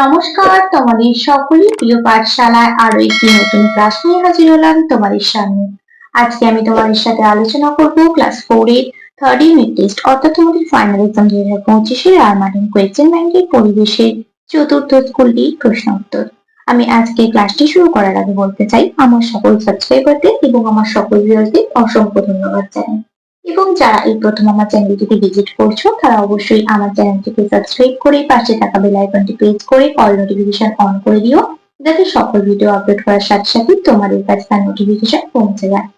নমস্কার, তোমাদের সকলের প্রিয় পাঠশালায় আরও একটি নতুন ক্লাস নিয়ে হাজির হলাম তোমাদের সামনে। আজকে আমি তোমাদের সাথে আলোচনা করব ক্লাস ফোর এর থার্ড ইউনিট টেস্ট অর্থাৎ তোমাদের ফাইনাল এক্সাম দুই হাজার পঁচিশের আর মার্টিন কোয়েশ্চেন ব্যাংকের পরিবেশের চতুর্থ স্কুলটি প্রশ্ন উত্তর। আমি আজকে ক্লাসটি শুরু করার আগে বলতে চাই, আমার সকল সাবস্ক্রাইবারদের এবং আমার সকল ভিউয়ারদের অসংখ্য ধন্যবাদ জানাই। এবং যারা এই প্রথম আমার চ্যানেলটিকে ভিজিট করছ, তারা অবশ্যই আমার চ্যানেলটিকে সাবস্ক্রাইব করে পাশে থাকা বেল আইকনটি প্রেস করে অল নোটিফিকেশন অন করে দিও, যাতে সকল ভিডিও আপলোড করার সাথে সাথে তোমাদের কাছে তার নোটিফিকেশন পৌঁছে যায়।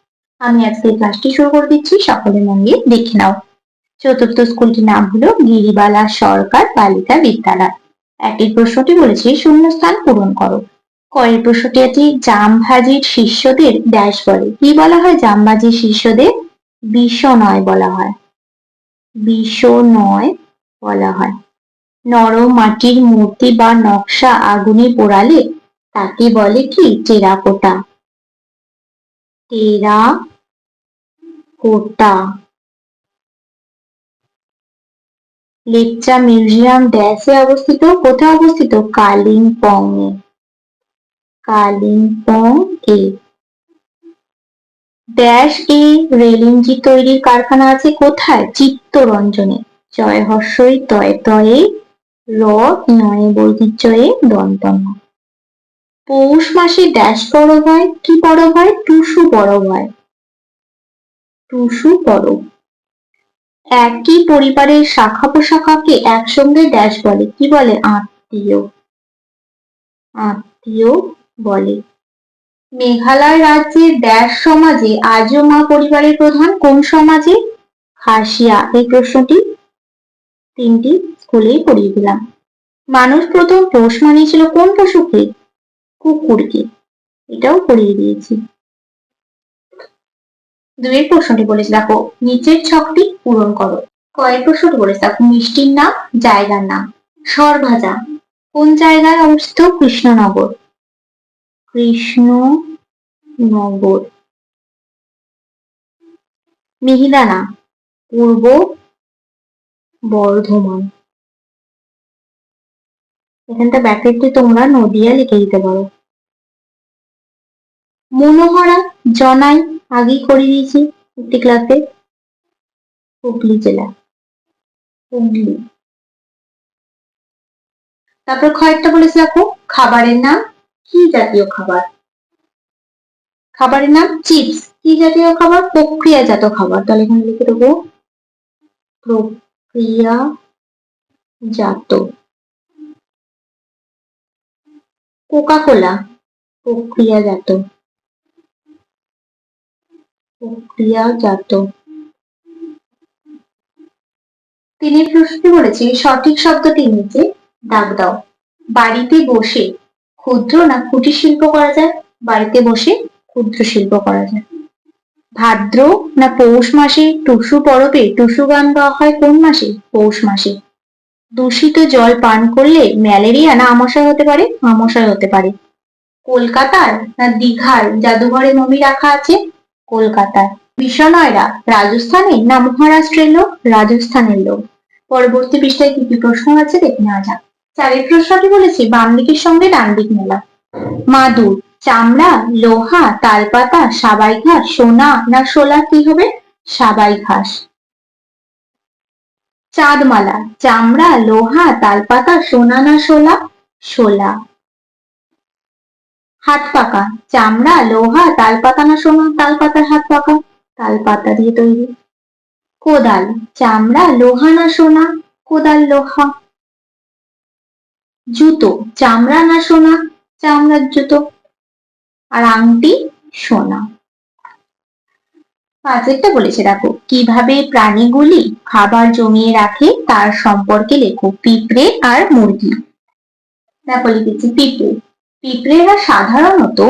আমি আজকে ক্লাসটি শুরু করে দিচ্ছি সকলে মন দিয়ে দেখে নাও। চতুর্থ স্কুলটির নাম হলো গিরিবালা সরকার বালিকা বিদ্যালয়। একটি প্রশ্নটি বলেছে, শূন্যস্থান পূরণ করো। কয়ের প্রশ্নটি আছে জামভাজির শিষ্যদের ড্যাশ বলে। কি বলা হয় জামভাজির শিষ্যদের? বিষনয় বলা হয়। বিষনয় বলা হয়। নরম মাটির মূর্তি বা নকশা আগুনে পোড়ালে তাকে বলে কি টেরাকোটা? টেরা কোটা লেপচা মিউজিয়াম ড্যাশে অবস্থিত, কোথায় অবস্থিত? কালিম্পং এ কালিম্পং এ ড্যাশ এ রেল ইঞ্জিন তৈরির কারখানা আছে কোথায়? চিত্তরঞ্জনে। জয় হর্ষই, তয়ে তয়ে, র নয়ে বৈদিচ্যয়ে দন্তন্য। পৌষ মাসে ড্যাশ পরব হয়, কি বড় হয়? টুসু বড় হয়। টুসু বড়। একই পরিবারের শাখা প্রশাখাকে একসঙ্গে ড্যাশ বলে। কি বলে? আত্মীয়। আত্মীয় বলে। মেঘালয় রাজ্যের ড্যাশ সমাজে আজও মা পরিবারের প্রধান কোন সমাজে? খাসিয়া এই প্রশ্নটি তিনটি স্কুলেই পড়িয়ে দিলাম। মানুষ প্রথম পোষ মানিয়েছিল কোন পশুকে? কুকুরকে। এটাও পড়িয়ে দিয়েছি। দুয়ের প্রশ্নটি বলেছে, দেখো, নিচের ছকটি পূরণ করো। কয়েক প্রশ্নটি বলেছে, দেখো, মিষ্টির নাম, জায়গার নাম। সরভাজা, কোন জায়গায় অবস্থিত কৃষ্ণনগর? কৃষ্ণনগর মিহিদানা, পূর্ব বর্ধমান। এখানটা ব্যাকেটটি তোমরা নদিয়া লিখে দিতে পারো। মনোহরা, জনাই, আগেই করে দিয়েছি একটি ক্লাসে হুগলি জেলা। হুগলি। তারপর কয়েকটা বলেছে দেখো, খাবারের নাম কি জাতীয় খাবার? খাবারের নাম চিপস। কি জাতীয় খাবার? প্রক্রিয়াজাত খাবার। তাহলে এখানে লিখে দেবো। প্রক্রিয়াজাত। কোকা কোলা প্রক্রিয়াজাত। প্রক্রিয়াজাত। তিনি প্রশ্নটি বলেছে সঠিক শব্দটি নিচে দাগ দাও। বাড়িতে বসে ক্ষুদ্র না কুটির শিল্প করা যায়? বাড়িতে বসে ক্ষুদ্র শিল্প করা যায়। ভাদ্র না পৌষ মাসে টুসু পরবে? টুসু গান গাওয়া হয় কোন মাসে? পৌষ মাসে। দূষিত জল পান করলে ম্যালেরিয়া না আমাশয় হতে পারে? আমাশয় হতে পারে। কলকাতার না দীঘার জাদুঘরে মমি রাখা আছে? কলকাতার। বিশ্বনয়রা রাজস্থানে না মহারাষ্ট্রের লোক? রাজস্থানের লোক। পরবর্তী পৃষ্ঠায় কি কি প্রশ্ন আছে দেখে নেওয়া যাক। চারের প্রশ্নটি বলেছে বাম দিকের সঙ্গে ডান দিক মেলা। মাদুর, চামড়া, লোহা, তালপাতা সাবাই ঘাস সোনা না শোলা কি হবে? সাবাই ঘাস চাঁদমালা, চামড়া, লোহা, তালপাতা, সোনা না শোলা শোলা হাত পাকা, চামড়া, লোহা, তালপাতা না সোনা? তালপাতার হাত পাকা, তালপাতা দিয়ে তৈরি। কোদাল, চামড়া, লোহা না সোনা? কোদাল, লোহা। জুতো, চামড়া না সোনা? চামড়ার জুতো। আর আংটি, সোনা। পাঁচেরটা বলেছে দেখো, কীভাবে প্রাণীগুলি খাবার জমিয়ে রাখে তার সম্পর্কে লেখো, পিঁপড়ে আর মুরগি। দেখো লিখেছি, পিঁপড়ে। পিঁপড়েরা সাধারণত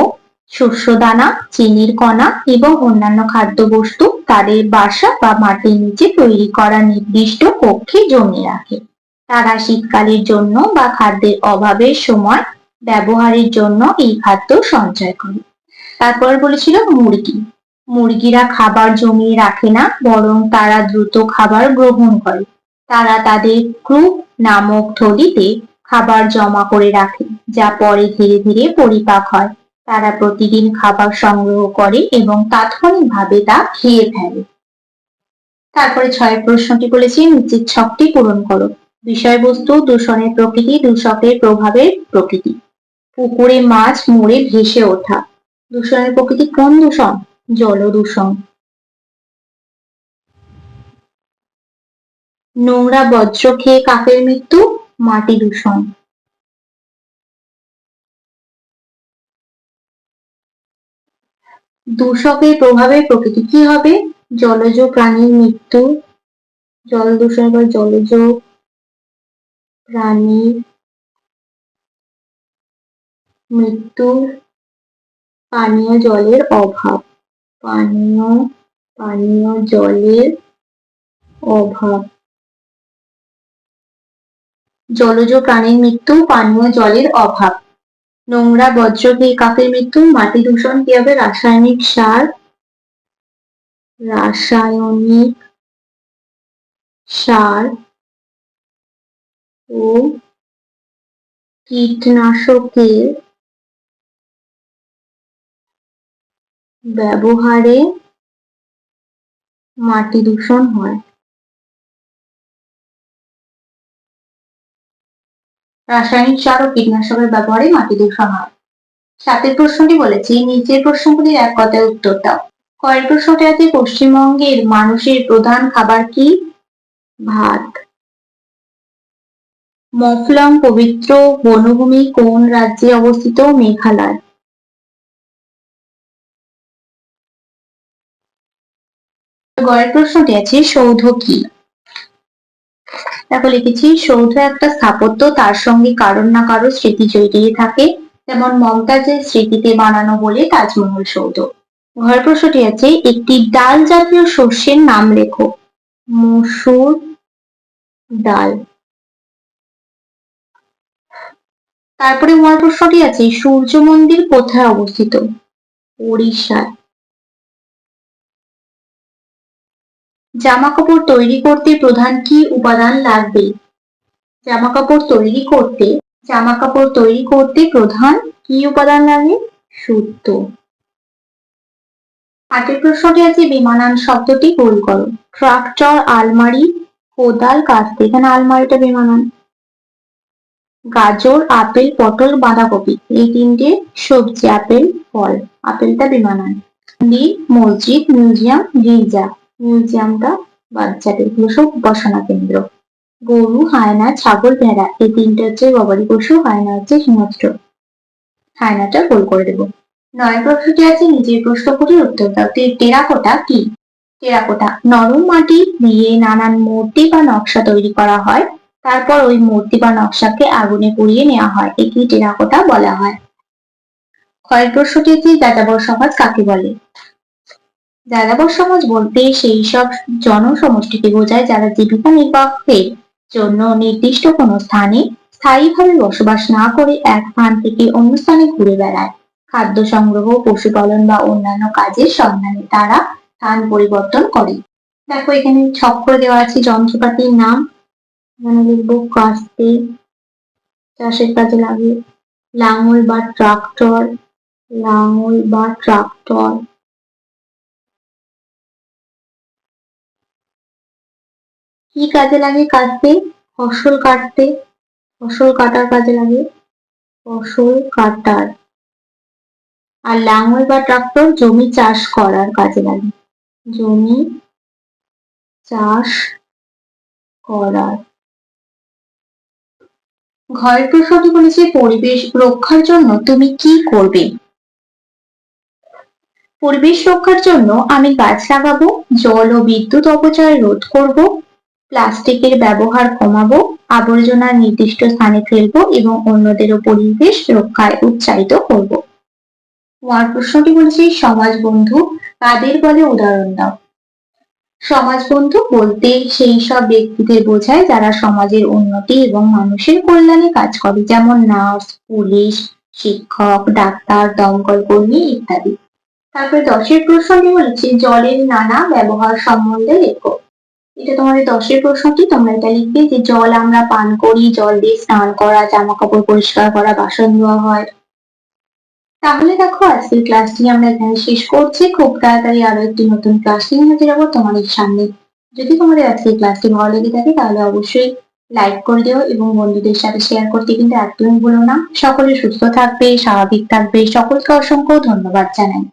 শস্যদানা, চিনির কণা এবং অন্যান্য খাদ্যবস্তু তাদের বাসা বা মাটির নিচে তৈরি করা নির্দিষ্ট কক্ষে জমিয়ে রাখে। তারা শীতকালের জন্য বা খাদ্যের অভাবের সময় ব্যবহারের জন্য এই খাদ্য সঞ্চয় করে। তারপর বলেছিল মুরগি। মুরগিরা খাবার জমিয়ে রাখে না, বরং তারা দ্রুত খাবার গ্রহণ করে। তারা তাদের ক্রুপ নামক থলিতে খাবার জমা করে রাখে, যা পরে ধীরে ধীরে পরিপাক হয়। তারা প্রতিদিন খাবার সংগ্রহ করে এবং তাৎক্ষণিকভাবে তা খেয়ে ফেলে। তারপরে ছয় প্রশ্নটি বলেছি, নিচের ছকটি পূরণ করো। বিষয়বস্তু, দূষণের প্রকৃতি, দূষকের প্রভাবের প্রকৃতি। পুকুরে মাছ, মরে ভেসে ওঠা। দূষণের প্রকৃতি কোন দূষণ? জল দূষণ। নোংরা বজ্র খেয়ে কাকের মৃত্যু? মাটি দূষণ। দূষকের প্রভাবে প্রকৃতি কি হবে? জলজ প্রাণীর মৃত্যু। জল দূষণের পর জলজ প্রাণীর মৃত্যু পানীয় জলের অভাব। পানীয় পানীয় জলের অভাব। জলজ প্রাণীর মৃত্যু, পানীয় জলের অভাব। নোংরা বজ্র কাকের মৃত্যু, মাটি দূষণ কি হবে রাসায়নিক সার রাসায়নিক সার ও কীটনাশকের ব্যবহারে মাটি দূষণ হয়। রাসায়নিক সার ও কীটনাশকের ব্যবহারে মাটি দূষণ হয়। সাতের প্রশ্নটি বলেছি, নিচের প্রশ্নগুলির এক কথায় উত্তর দাও। কয়েক প্রশ্নটি আছে, পশ্চিমবঙ্গের মানুষের প্রধান খাবার কি? ভাত। মফলং পবিত্র বনভূমি কোন রাজ্যে অবস্থিত? মেঘালয়। গয়ের প্রশ্নটি আছে সৌধ কি? দেখো, লিখেছি, সৌধ একটা স্থাপত্য, তার সঙ্গে কারোর না কারও স্মৃতি জড়িয়ে থাকে। যেমন মমতাজের স্মৃতিতে বানানো বলে তাজমহল সৌধ। ঘর প্রশ্নটি আছে একটি ডাল জাতীয় শস্যের নাম লেখো। মসুর ডাল। তারপরে ওয়ার প্রশ্নটি আছে, সূর্য মন্দির কোথায় অবস্থিত? ওড়িশায়। জামা কাপড় তৈরি করতে প্রধান কি উপাদান লাগবে? জামা কাপড় তৈরি করতে জামা কাপড় তৈরি করতে প্রধান কি উপাদান লাগে? সুতো। আটের প্রশ্নটি আছে, বিমানান শব্দটি গোল করো। ট্রাক্টর আলমারি, কোদাল কাস্তে এখানে আলমারিটা বিমানান। গাজর, আপেল, পটল, বাঁধাকপি। এই তিনটে সবজি, আপেল, ফল। আপেলটা বিমানান মসজিদ, মিউজিয়াম, গির্জা। মিউজিয়ামটা বাচ্চাদের সব কেন্দ্র। গরু, হায়না, ছাগল, ভেড়া। এই তিনটে হচ্ছে গবাদি পশু, হায়না হচ্ছে হিংস্র। হায়নাটা গোল করে দেবো। নয় প্রশ্নটি আছে, নিজের প্রশ্নগুলির উত্তর দাও। টেরাকোটা কি? টেরাকোটা। নরম মাটি দিয়ে নানান মূর্তি বা নকশা তৈরি করা হয়। তারপর ওই মূর্তি বা নকশাকে আগুনে পুড়িয়ে নেওয়া হয়। একে টেরাকোটা বলা হয়। ক্ষয়ের প্রশ্নটি যাযাবর সমাজ কাকে বলে? যাযাবর সমাজ বলতে সেই সব জনসমষ্টিকে বোঝায় যারা জীবিকা নির্বাহের জন্য নির্দিষ্ট কোনো স্থানে স্থায়ীভাবে বসবাস না করে এক স্থান থেকে অন্য স্থানে ঘুরে বেড়ায়। খাদ্য সংগ্রহ, পশুপালন বা অন্যান্য কাজের সন্ধানে তারা স্থান পরিবর্তন করে। দেখো এখানে ছক করে দেওয়া আছে যন্ত্রপাতির নাম। এখানে লিখব কাস্তে চাষের কাজে লাগে। লাঙল বা ট্রাক্টর, লাঙল বা ট্রাক্টর। কি কাজে লাগে কাটতে? ফসল কাটতে। ফসল কাটার কাজে লাগে ফসল কাটার। আর লাঙল বা ট্রাক্টর জমি চাষ করার কাজে লাগে। জমি চাষ করার। ঘরের প্রশ্নটি বলেছে, পরিবেশ রক্ষার জন্য তুমি কি করবে? পরিবেশ রক্ষার জন্য আমি গাছ লাগাবো, জল ও বিদ্যুৎ অপচয় রোধ করব, প্লাস্টিকের ব্যবহার কমাবো, আবর্জনা নির্দিষ্ট স্থানে ফেলব এবং অন্যদেরও পরিবেশ রক্ষায় উৎসাহিত করব। তোমার প্রশ্নটি বলছি, সমাজ বন্ধু কাদের বলে উদাহরণ দাও। সমাজ বন্ধু বলতে সেই সব ব্যক্তিদের বোঝায় যারা সমাজের উন্নতি এবং মানুষের কল্যাণে কাজ করে, যেমন নার্স, পুলিশ, শিক্ষক, ডাক্তার, দমকল কর্মী ইত্যাদি। তারপরে দশের প্রশ্নটি হচ্ছে, জলের নানা ব্যবহার সম্বন্ধে লেখো। এটা তোমাদের দশের প্রশ্নটি, তোমরা এটা লিখবে যে, জল আমরা পান করি, জল দিয়ে স্নান করা, জামা কাপড় পরিষ্কার করা, বাসন ধোয়া হয়। তাহলে দেখো, আজকের ক্লাসটি আমরা এখানে শেষ করছি। খুব তাড়াতাড়ি আরও একটি নতুন ক্লাস নিয়ে হাজির হব তোমাদের সামনে। যদি তোমাদের আজকের ক্লাসটি ভালো লেগে থাকে, তাহলে অবশ্যই লাইক করে দিও এবং বন্ধুদের সাথে শেয়ার করতে কিন্তু একদমই ভুলো না। সকলে সুস্থ থাকবে, স্বাভাবিক থাকবে। সকলকে অসংখ্য ধন্যবাদ জানাই।